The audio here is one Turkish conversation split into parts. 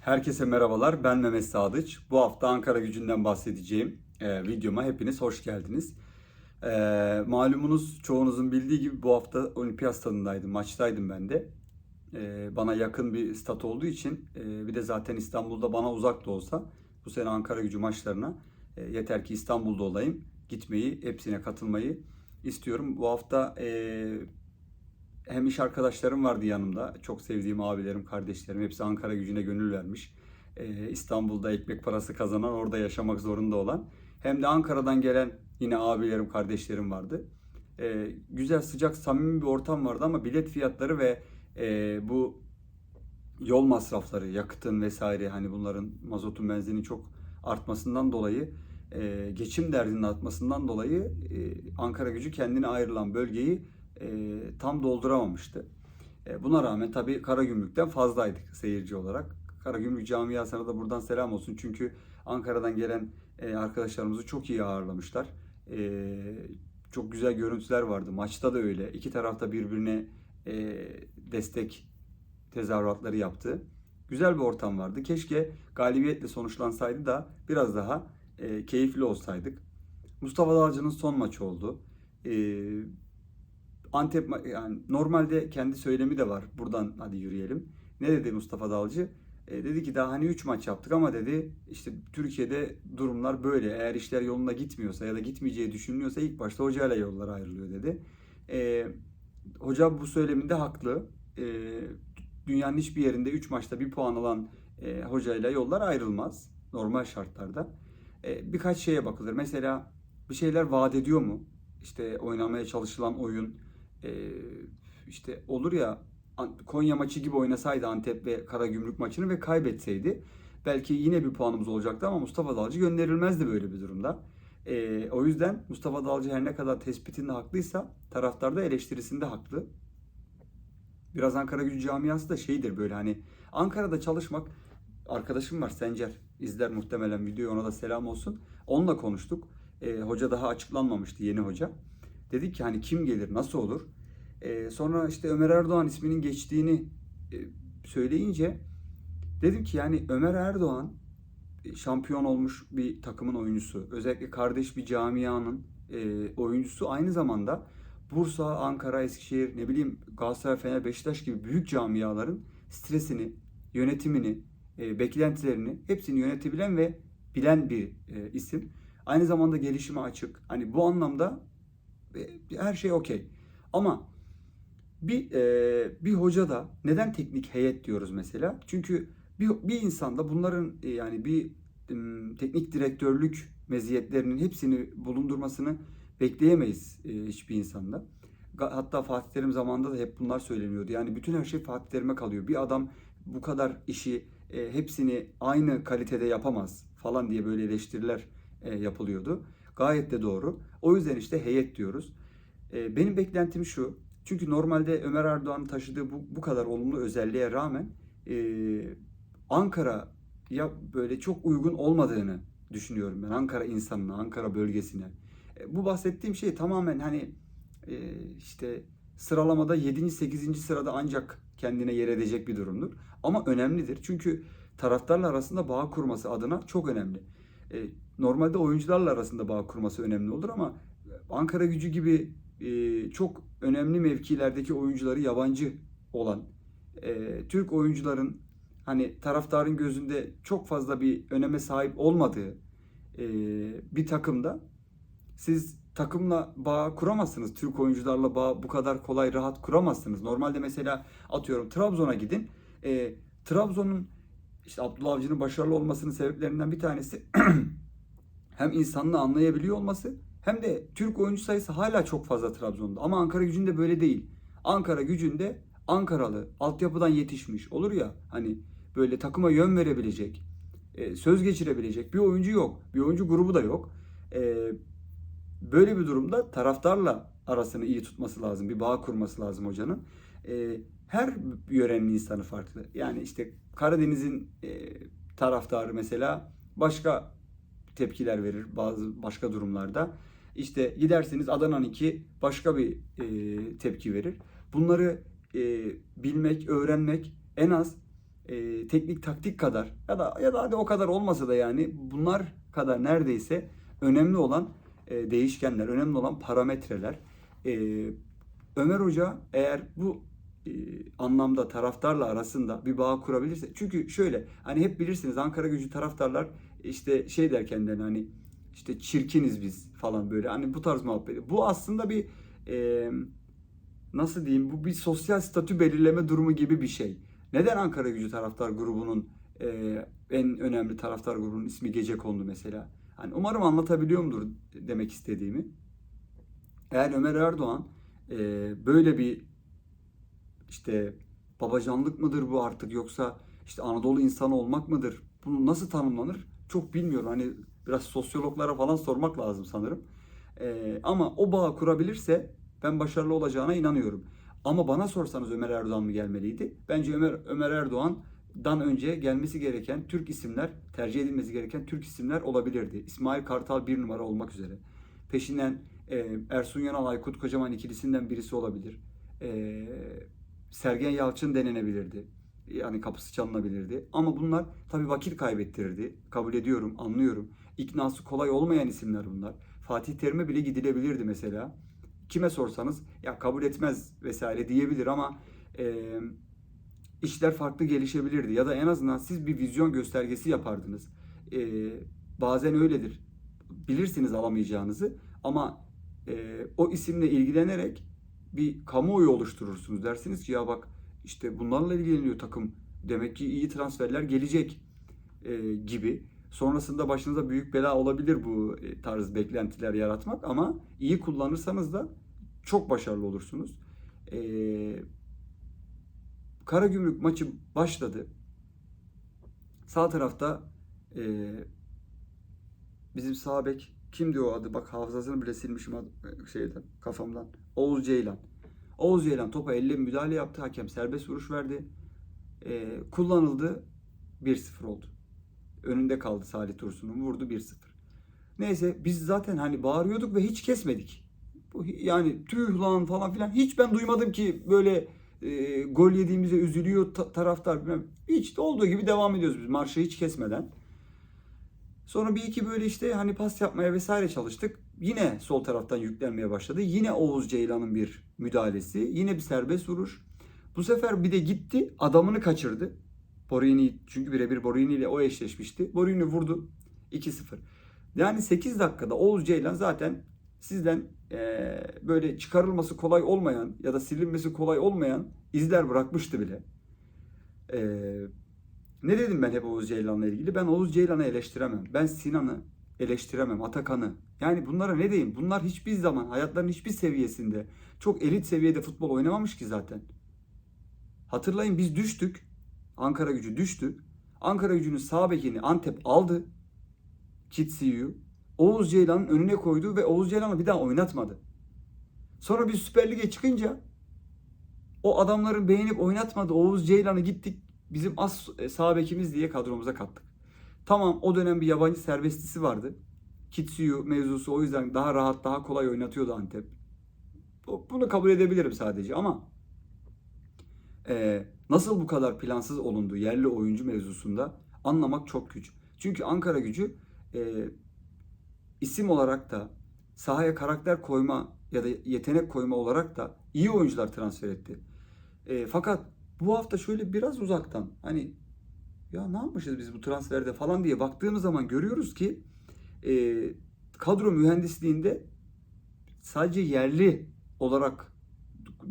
Herkese merhabalar. Ben Mehmet Sadıç. Bu hafta Ankara gücünden bahsedeceğim e, videoma hepiniz hoş geldiniz. E, malumunuz çoğunuzun bildiği gibi bu hafta olimpiyat stadındaydım, maçtaydım ben de. E, bana yakın bir stat olduğu için e, bir de zaten İstanbul'da bana uzak da olsa bu sene Ankara gücü maçlarına e, yeter ki İstanbul'da olayım, gitmeyi, hepsine katılmayı istiyorum. Bu hafta e, hem iş arkadaşlarım vardı yanımda. Çok sevdiğim abilerim, kardeşlerim. Hepsi Ankara gücüne gönül vermiş. Ee, İstanbul'da ekmek parası kazanan, orada yaşamak zorunda olan. Hem de Ankara'dan gelen yine abilerim, kardeşlerim vardı. Ee, güzel, sıcak, samimi bir ortam vardı ama bilet fiyatları ve e, bu yol masrafları, yakıtın vesaire hani bunların mazotun benzinin çok artmasından dolayı e, geçim derdinin artmasından dolayı e, Ankara gücü kendine ayrılan bölgeyi e, tam dolduramamıştı. E, buna rağmen tabii Karagümrük'ten fazlaydık seyirci olarak. Karagümrük camiasına da buradan selam olsun. Çünkü Ankara'dan gelen e, arkadaşlarımızı çok iyi ağırlamışlar. E, çok güzel görüntüler vardı. Maçta da öyle. İki tarafta birbirine e, destek tezahüratları yaptı. Güzel bir ortam vardı. Keşke galibiyetle sonuçlansaydı da biraz daha e, keyifli olsaydık. Mustafa Dağcı'nın son maçı oldu. E, Antep yani normalde kendi söylemi de var. Buradan hadi yürüyelim. Ne dedi Mustafa Dalcı? E, dedi ki daha hani 3 maç yaptık ama dedi işte Türkiye'de durumlar böyle. Eğer işler yolunda gitmiyorsa ya da gitmeyeceği düşünülüyorsa ilk başta hocayla yollar ayrılıyor dedi. E, hoca bu söyleminde haklı. E, dünyanın hiçbir yerinde 3 maçta bir puan alan e, hocayla yollar ayrılmaz normal şartlarda. E, birkaç şeye bakılır. Mesela bir şeyler vaat ediyor mu? İşte oynamaya çalışılan oyun, e, işte olur ya Konya maçı gibi oynasaydı Antep ve Karagümrük maçını ve kaybetseydi belki yine bir puanımız olacaktı ama Mustafa Dalcı gönderilmezdi böyle bir durumda. E, o yüzden Mustafa Dalcı her ne kadar tespitinde haklıysa taraftar da eleştirisinde haklı. Biraz Ankara gücü camiası da şeydir böyle hani Ankara'da çalışmak arkadaşım var Sencer izler muhtemelen videoyu ona da selam olsun. Onunla konuştuk. E, hoca daha açıklanmamıştı yeni hoca. Dedik ki hani kim gelir nasıl olur? E, sonra işte Ömer Erdoğan isminin geçtiğini e, söyleyince dedim ki yani Ömer Erdoğan e, şampiyon olmuş bir takımın oyuncusu. Özellikle kardeş bir camianın e, oyuncusu aynı zamanda Bursa, Ankara, Eskişehir, ne bileyim Galatasaray, Fener, Beşiktaş gibi büyük camiaların stresini, yönetimini, e, beklentilerini hepsini yönetebilen ve bilen bir e, isim. Aynı zamanda gelişime açık. Hani bu anlamda her şey okey. Ama bir e, bir hoca da neden teknik heyet diyoruz mesela? Çünkü bir, bir insanda bunların e, yani bir teknik direktörlük meziyetlerinin hepsini bulundurmasını bekleyemeyiz e, hiçbir insanda. Hatta Fatih Terim zamanında da hep bunlar söyleniyordu. Yani bütün her şey Fatih Terim'e kalıyor. Bir adam bu kadar işi e, hepsini aynı kalitede yapamaz falan diye böyle eleştiriler yapılıyordu. Gayet de doğru. O yüzden işte heyet diyoruz. E, benim beklentim şu. Çünkü normalde Ömer Erdoğan'ın taşıdığı bu, bu kadar olumlu özelliğe rağmen e, Ankara'ya böyle çok uygun olmadığını düşünüyorum ben. Ankara insanına, Ankara bölgesine. E, bu bahsettiğim şey tamamen hani e, işte sıralamada 7. 8. sırada ancak kendine yer edecek bir durumdur. Ama önemlidir. Çünkü taraftarla arasında bağ kurması adına çok önemli. E, normalde oyuncularla arasında bağ kurması önemli olur ama Ankara gücü gibi e, çok önemli mevkilerdeki oyuncuları yabancı olan e, Türk oyuncuların hani taraftarın gözünde çok fazla bir öneme sahip olmadığı e, bir takımda siz takımla bağ kuramazsınız. Türk oyuncularla bağ bu kadar kolay rahat kuramazsınız. Normalde mesela atıyorum Trabzon'a gidin. E, Trabzon'un işte Abdullah Avcı'nın başarılı olmasının sebeplerinden bir tanesi hem insanlığı anlayabiliyor olması hem de Türk oyuncu sayısı hala çok fazla Trabzon'da. Ama Ankara gücünde böyle değil. Ankara gücünde Ankaralı, altyapıdan yetişmiş olur ya hani böyle takıma yön verebilecek, e, söz geçirebilecek bir oyuncu yok. Bir oyuncu grubu da yok. E, böyle bir durumda taraftarla arasını iyi tutması lazım. Bir bağ kurması lazım hocanın. E, her yörenin insanı farklı. Yani işte Karadeniz'in taraftarı mesela başka tepkiler verir bazı başka durumlarda. İşte giderseniz Adana'nın iki başka bir e, tepki verir. Bunları e, bilmek, öğrenmek en az e, teknik taktik kadar ya da ya da hadi o kadar olmasa da yani bunlar kadar neredeyse önemli olan e, değişkenler, önemli olan parametreler. E, Ömer Hoca eğer bu e, anlamda taraftarla arasında bir bağ kurabilirse çünkü şöyle hani hep bilirsiniz Ankara Gücü taraftarlar işte şey der kendilerine hani işte çirkiniz biz falan böyle hani bu tarz muhabbeti. Bu aslında bir e, nasıl diyeyim bu bir sosyal statü belirleme durumu gibi bir şey. Neden Ankara Gücü taraftar grubunun e, en önemli taraftar grubunun ismi Gece kondu mesela? Hani umarım anlatabiliyorumdur demek istediğimi. Eğer Ömer Erdoğan e, böyle bir işte babacanlık mıdır bu artık yoksa işte Anadolu insanı olmak mıdır? Bunu nasıl tanımlanır? Çok bilmiyorum. Hani biraz sosyologlara falan sormak lazım sanırım. E, ama o bağı kurabilirse ben başarılı olacağına inanıyorum. Ama bana sorsanız Ömer Erdoğan mı gelmeliydi? Bence Ömer Ömer Erdoğan'dan önce gelmesi gereken Türk isimler, tercih edilmesi gereken Türk isimler olabilirdi. İsmail Kartal bir numara olmak üzere. Peşinden e, Ersun Yanal, Aykut Kocaman ikilisinden birisi olabilir. E, Sergen Yalçın denenebilirdi. Yani kapısı çalınabilirdi. Ama bunlar tabii vakit kaybettirirdi. Kabul ediyorum, anlıyorum. İknası kolay olmayan isimler bunlar. Fatih Terim'e bile gidilebilirdi mesela kime sorsanız ya kabul etmez vesaire diyebilir ama e, işler farklı gelişebilirdi ya da en azından siz bir vizyon göstergesi yapardınız. E, bazen öyledir. Bilirsiniz alamayacağınızı ama e, o isimle ilgilenerek bir kamuoyu oluşturursunuz. Dersiniz ki ya bak işte bunlarla ilgileniyor takım. Demek ki iyi transferler gelecek e, gibi. Sonrasında başınıza büyük bela olabilir bu e, tarz beklentiler yaratmak ama iyi kullanırsanız da çok başarılı olursunuz. Ee, Karagümrük maçı başladı. Sağ tarafta e, bizim sağ bek kimdi o adı? Bak hafızasını bile silmişim adı, şeyden kafamdan. Oğuz Ceylan. Oğuz Ceylan topa elle müdahale yaptı. Hakem serbest vuruş verdi. E, kullanıldı. 1-0 oldu. Önünde kaldı Salih Tursun'un. Vurdu 1-0. Neyse biz zaten hani bağırıyorduk ve hiç kesmedik. Bu yani tüh lan falan filan hiç ben duymadım ki böyle e, gol yediğimize üzülüyor ta- taraftar bilmem. Hiç de olduğu gibi devam ediyoruz biz marşı hiç kesmeden. Sonra bir iki böyle işte hani pas yapmaya vesaire çalıştık. Yine sol taraftan yüklenmeye başladı. Yine Oğuz Ceylan'ın bir müdahalesi. Yine bir serbest vuruş. Bu sefer bir de gitti adamını kaçırdı. Borini çünkü birebir Borini ile o eşleşmişti. Borini vurdu 2-0. Yani 8 dakikada Oğuz Ceylan zaten sizden e, böyle çıkarılması kolay olmayan ya da silinmesi kolay olmayan izler bırakmıştı bile. E, ne dedim ben hep Oğuz Ceylan'la ilgili? Ben Oğuz Ceylan'ı eleştiremem. Ben Sinan'ı eleştiremem, Atakan'ı. Yani bunlara ne diyeyim? Bunlar hiçbir zaman hayatlarının hiçbir seviyesinde çok elit seviyede futbol oynamamış ki zaten. Hatırlayın biz düştük. Ankara gücü düştü. Ankara gücünün sağ bekini Antep aldı. Kitsiyu. Oğuz Ceylan'ın önüne koydu ve Oğuz Ceylan'ı bir daha oynatmadı. Sonra bir Süper Lig'e çıkınca o adamların beğenip oynatmadı. Oğuz Ceylan'ı gittik bizim as sağ bekimiz diye kadromuza kattık. Tamam o dönem bir yabancı serbestisi vardı. Kitsiyu mevzusu o yüzden daha rahat daha kolay oynatıyordu Antep. Bunu kabul edebilirim sadece ama e, nasıl bu kadar plansız olundu yerli oyuncu mevzusunda anlamak çok güç. Çünkü Ankara gücü e, isim olarak da sahaya karakter koyma ya da yetenek koyma olarak da iyi oyuncular transfer etti. E, fakat bu hafta şöyle biraz uzaktan hani ya ne yapmışız biz bu transferde falan diye baktığımız zaman görüyoruz ki e, kadro mühendisliğinde sadece yerli olarak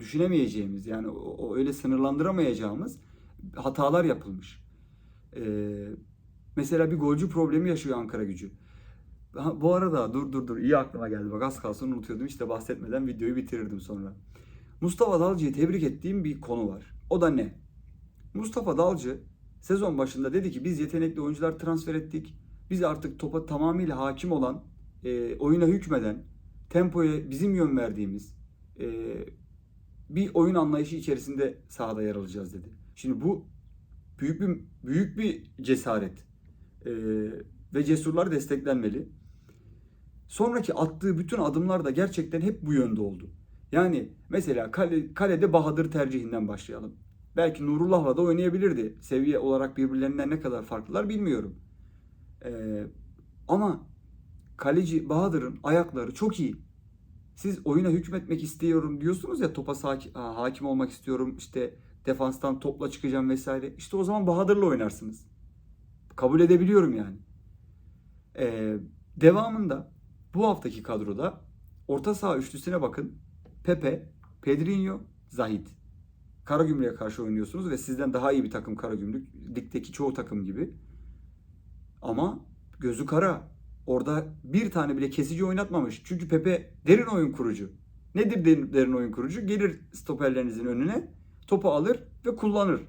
düşünemeyeceğimiz yani o, öyle sınırlandıramayacağımız hatalar yapılmış. E, mesela bir golcü problemi yaşıyor Ankara gücü. Ha, bu arada dur dur dur iyi aklıma geldi bak az kalsın unutuyordum işte bahsetmeden videoyu bitirirdim sonra. Mustafa Dalcı'yı tebrik ettiğim bir konu var. O da ne? Mustafa Dalcı sezon başında dedi ki biz yetenekli oyuncular transfer ettik. Biz artık topa tamamıyla hakim olan, e, oyuna hükmeden, tempoya bizim yön verdiğimiz e, bir oyun anlayışı içerisinde sahada yer alacağız dedi. Şimdi bu büyük bir büyük bir cesaret e, ve cesurlar desteklenmeli. Sonraki attığı bütün adımlar da gerçekten hep bu yönde oldu. Yani mesela kale, kalede Bahadır tercihinden başlayalım. Belki Nurullah'la da oynayabilirdi. Seviye olarak birbirlerinden ne kadar farklılar bilmiyorum. Ee, ama kaleci Bahadır'ın ayakları çok iyi. Siz oyuna hükmetmek istiyorum diyorsunuz ya topa hakim olmak istiyorum işte defanstan topla çıkacağım vesaire. İşte o zaman Bahadır'la oynarsınız. Kabul edebiliyorum yani. Ee, devamında bu haftaki kadroda orta saha üçlüsüne bakın. Pepe, Pedrinho, Zahit. Karagümrük'e karşı oynuyorsunuz ve sizden daha iyi bir takım Karagümrük. Ligdeki çoğu takım gibi. Ama gözü kara. Orada bir tane bile kesici oynatmamış. Çünkü Pepe derin oyun kurucu. Nedir derin, oyun kurucu? Gelir stoperlerinizin önüne, topu alır ve kullanır.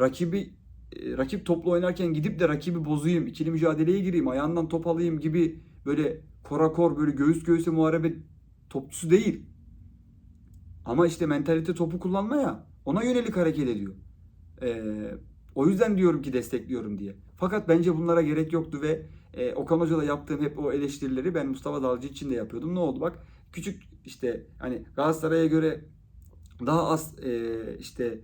Rakibi e, rakip toplu oynarken gidip de rakibi bozayım, ikili mücadeleye gireyim, ayağından top alayım gibi böyle korakor böyle göğüs göğüse muharebe topçusu değil. Ama işte mentalite topu kullanma ya. Ona yönelik hareket ediyor. Ee, o yüzden diyorum ki destekliyorum diye. Fakat bence bunlara gerek yoktu ve e, Okan Hoca'da yaptığım hep o eleştirileri ben Mustafa Dalcı için de yapıyordum. Ne oldu bak? Küçük işte hani Galatasaray'a göre daha az e, işte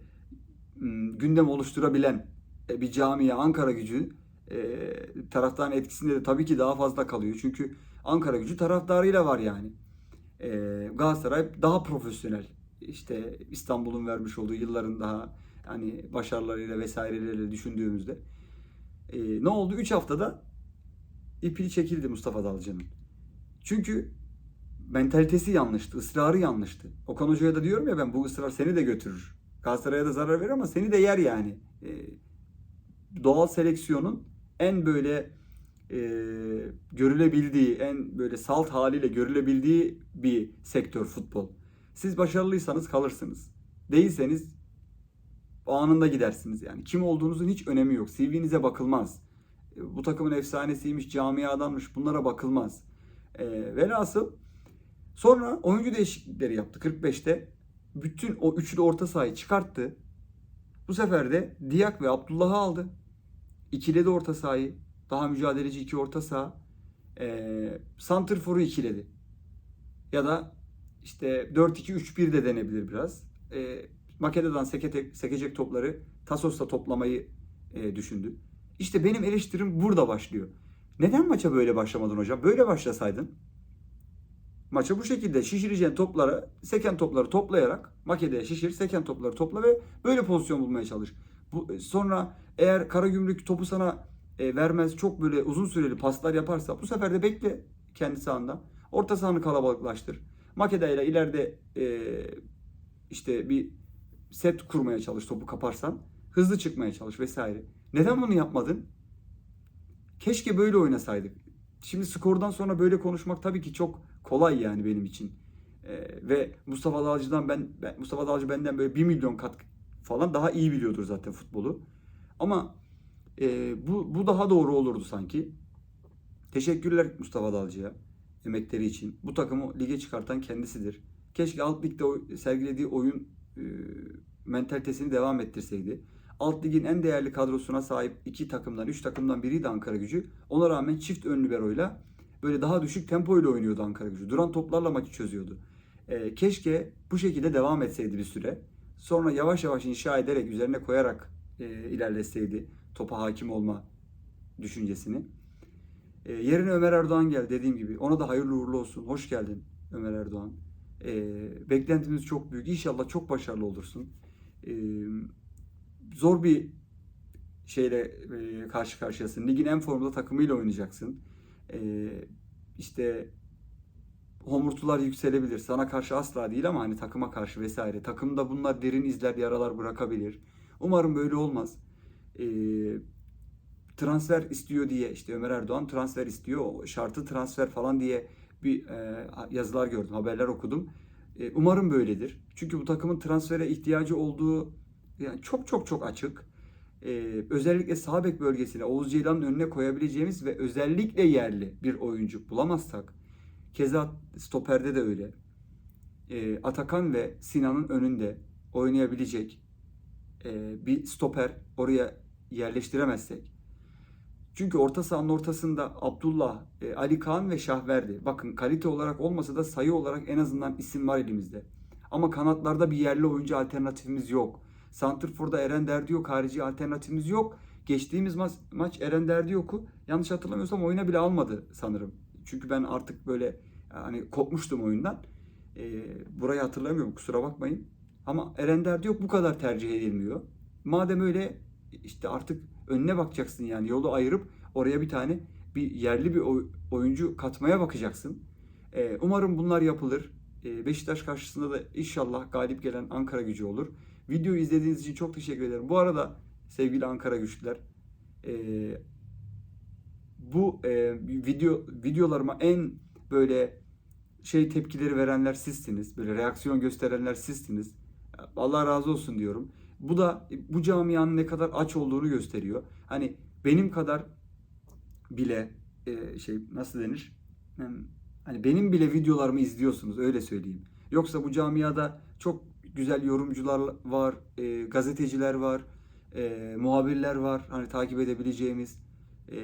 gündem oluşturabilen e, bir camiye Ankara gücü e, taraftarın etkisinde de tabii ki daha fazla kalıyor. Çünkü Ankara gücü taraftarıyla var yani. E, Galatasaray daha profesyonel. İşte İstanbul'un vermiş olduğu yılların daha hani başarılarıyla vesaireleriyle düşündüğümüzde. E, ne oldu? 3 haftada ipini çekildi Mustafa Dalcı'nın. Çünkü mentalitesi yanlıştı, ısrarı yanlıştı. Okan Hoca'ya da diyorum ya ben bu ısrar seni de götürür. Galatasaray'a da zarar verir ama seni de yer yani. E, doğal seleksiyonun en böyle e, görülebildiği, en böyle salt haliyle görülebildiği bir sektör futbol. Siz başarılıysanız kalırsınız. Değilseniz anında gidersiniz yani. Kim olduğunuzun hiç önemi yok. CV'nize bakılmaz. E, Bu takımın efsanesiymiş, camiadanmış bunlara bakılmaz. E, velhasıl sonra oyuncu değişiklikleri yaptı 45'te. Bütün o üçlü orta sahayı çıkarttı. Bu sefer de Diak ve Abdullah'ı aldı. İkiledi orta sahayı. Daha mücadeleci iki orta saha. E, Santrfor'u ikiledi. Ya da işte 4-2-3-1 de denebilir biraz. E, Makeda'dan sekete, sekecek topları Tasos'ta toplamayı e, düşündü. İşte benim eleştirim burada başlıyor. Neden maça böyle başlamadın hocam? Böyle başlasaydın. Maça bu şekilde şişireceğin topları, seken topları toplayarak Makeda'ya şişir, seken topları topla ve böyle pozisyon bulmaya çalış. Bu, sonra eğer Karagümrük topu sana e, vermez, çok böyle uzun süreli paslar yaparsa bu sefer de bekle kendi sahanda. Orta sahanı kalabalıklaştır. Makeda ile ileride e, işte bir set kurmaya çalış topu kaparsan. Hızlı çıkmaya çalış vesaire. Neden bunu yapmadın? Keşke böyle oynasaydık. Şimdi skordan sonra böyle konuşmak tabii ki çok kolay yani benim için. Ee, ve Mustafa Dalcı'dan ben, ben Mustafa Dalcı benden böyle 1 milyon kat falan daha iyi biliyordur zaten futbolu. Ama e, bu, bu daha doğru olurdu sanki. Teşekkürler Mustafa Dalcı'ya emekleri için. Bu takımı lige çıkartan kendisidir. Keşke alt ligde sergilediği oyun e, mentalitesini devam ettirseydi. Alt ligin en değerli kadrosuna sahip iki takımdan, üç takımdan biriydi Ankara gücü. Ona rağmen çift ön liberoyla böyle daha düşük tempoyla oynuyordu Ankara gücü. Duran toplarla maçı çözüyordu. E, keşke bu şekilde devam etseydi bir süre. Sonra yavaş yavaş inşa ederek, üzerine koyarak e, ilerletseydi topa hakim olma düşüncesini. E, yerine Ömer Erdoğan geldi dediğim gibi. Ona da hayırlı uğurlu olsun. Hoş geldin Ömer Erdoğan. E, beklentimiz çok büyük. İnşallah çok başarılı olursun. E, zor bir şeyle e, karşı karşıyasın. Ligin en formda takımıyla oynayacaksın. E, işte homurtular yükselebilir. Sana karşı asla değil ama hani takıma karşı vesaire. Takımda bunlar derin izler, yaralar bırakabilir. Umarım böyle olmaz. E, transfer istiyor diye işte Ömer Erdoğan transfer istiyor. Şartı transfer falan diye bir e, yazılar gördüm, haberler okudum. E, umarım böyledir. Çünkü bu takımın transfere ihtiyacı olduğu yani çok çok çok açık. E, özellikle sağ bek bölgesine Oğuz Ceylan'ın önüne koyabileceğimiz ve özellikle yerli bir oyuncu bulamazsak keza stoperde de öyle. E, Atakan ve Sinan'ın önünde oynayabilecek e, bir stoper oraya yerleştiremezsek çünkü orta sahanın ortasında Abdullah, e, Ali Kaan ve Şahverdi. Bakın kalite olarak olmasa da sayı olarak en azından isim var elimizde. Ama kanatlarda bir yerli oyuncu alternatifimiz yok. Santrfor'da Eren Derdi yok. Harici alternatifimiz yok. Geçtiğimiz maç, maç Eren Derdi yok'u yanlış hatırlamıyorsam oyuna bile almadı sanırım. Çünkü ben artık böyle hani kopmuştum oyundan. Ee, burayı hatırlamıyorum kusura bakmayın. Ama Eren yok bu kadar tercih edilmiyor. Madem öyle işte artık önüne bakacaksın yani yolu ayırıp oraya bir tane bir yerli bir oy- oyuncu katmaya bakacaksın. Ee, umarım bunlar yapılır. Ee, Beşiktaş karşısında da inşallah galip gelen Ankara gücü olur. Videoyu izlediğiniz için çok teşekkür ederim. Bu arada sevgili Ankara güçlüler ee, bu e, video videolarıma en böyle şey tepkileri verenler sizsiniz. Böyle reaksiyon gösterenler sizsiniz. Allah razı olsun diyorum. Bu da bu camianın ne kadar aç olduğunu gösteriyor. Hani benim kadar bile e, şey nasıl denir? Hani benim bile videolarımı izliyorsunuz öyle söyleyeyim. Yoksa bu camiada çok güzel yorumcular var, e, gazeteciler var, e, muhabirler var. Hani takip edebileceğimiz. E,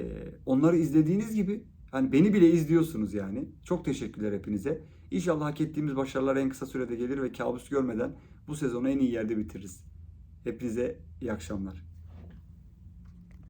onları izlediğiniz gibi hani beni bile izliyorsunuz yani. Çok teşekkürler hepinize. İnşallah hak ettiğimiz başarılar en kısa sürede gelir ve kabus görmeden bu sezonu en iyi yerde bitiririz. Hepinize iyi akşamlar.